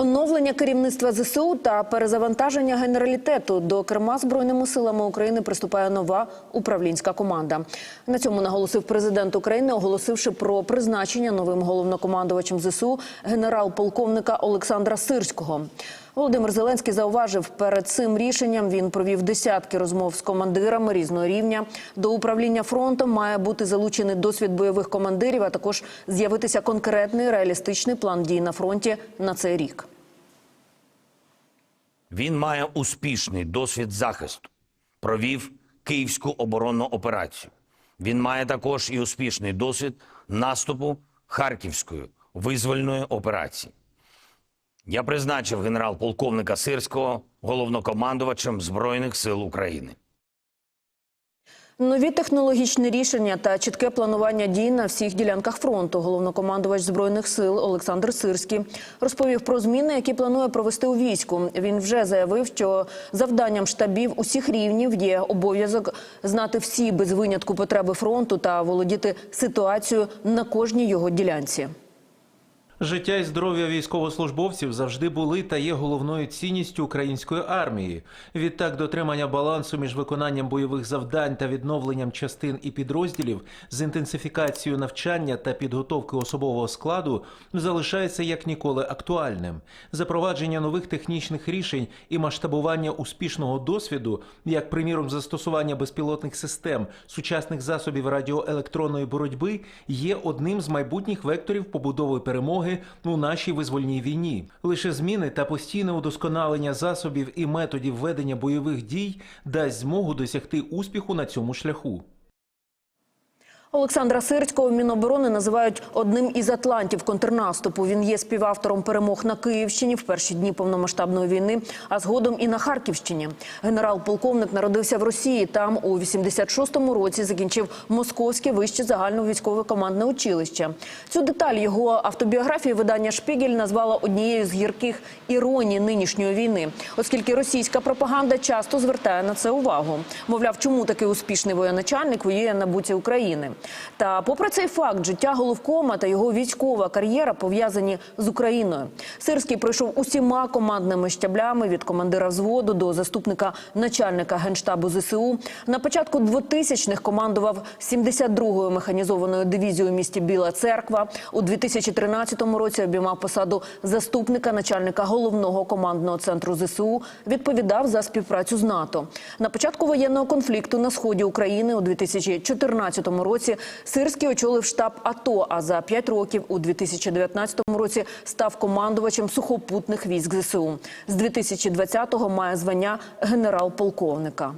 Оновлення керівництва ЗСУ та перезавантаження генералітету до керма збройними силами України приступає нова управлінська команда. На цьому наголосив президент України, оголосивши про призначення новим головнокомандувачем ЗСУ генерал-полковника Олександра Сирського. Володимир Зеленський зауважив, перед цим рішенням він провів десятки розмов з командирами різного рівня. До управління фронтом має бути залучений досвід бойових командирів, а також з'явитися конкретний реалістичний план дій на фронті на цей рік. Він має успішний досвід захисту. Провів Київську оборонну операцію. Він має також і успішний досвід наступу Харківської визвольної операції. Я призначив генерал-полковника Сирського головнокомандувачем Збройних сил України. Нові технологічні рішення та чітке планування дій на всіх ділянках фронту. Головнокомандувач збройних сил Олександр Сирський розповів про зміни, які планує провести у війську. Він вже заявив, що завданням штабів усіх рівнів є обов'язок знати всі без винятку потреби фронту та володіти ситуацією на кожній його ділянці. Життя і здоров'я військовослужбовців завжди були та є головною цінністю української армії. Відтак, дотримання балансу між виконанням бойових завдань та відновленням частин і підрозділів з інтенсифікацією навчання та підготовки особового складу залишається як ніколи актуальним. Запровадження нових технічних рішень і масштабування успішного досвіду, як приміром застосування безпілотних систем, сучасних засобів радіоелектронної боротьби, є одним з майбутніх векторів побудови перемоги у нашій визвольній війні. Лише зміни та постійне удосконалення засобів і методів ведення бойових дій дасть змогу досягти успіху на цьому шляху. Олександра Сирського Міноборони називають одним із атлантів контрнаступу. Він є співавтором перемог на Київщині в перші дні повномасштабної війни, а згодом і на Харківщині. Генерал-полковник народився в Росії. Там у 86-му році закінчив Московське вище загальновійськове командне училище. Цю деталь його автобіографії видання Шпігель назвала однією з гірких іроній нинішньої війни, оскільки російська пропаганда часто звертає на це увагу. Мовляв, чому такий успішний воєначальник воює на буці України. Та попри цей факт, життя головкома та його військова кар'єра пов'язані з Україною. Сирський пройшов усіма командними щаблями від командира взводу до заступника начальника генштабу ЗСУ. На початку 2000-х командував 72-ю механізованою дивізією у місті Біла Церква. У 2013 році обіймав посаду заступника начальника головного командного центру ЗСУ. Відповідав за співпрацю з НАТО. На початку воєнного конфлікту на сході України у 2014 році Сирський очолив штаб АТО. А за п'ять років у 2019 році став командувачем сухопутних військ ЗСУ. З 2020-го має звання генерал-полковника.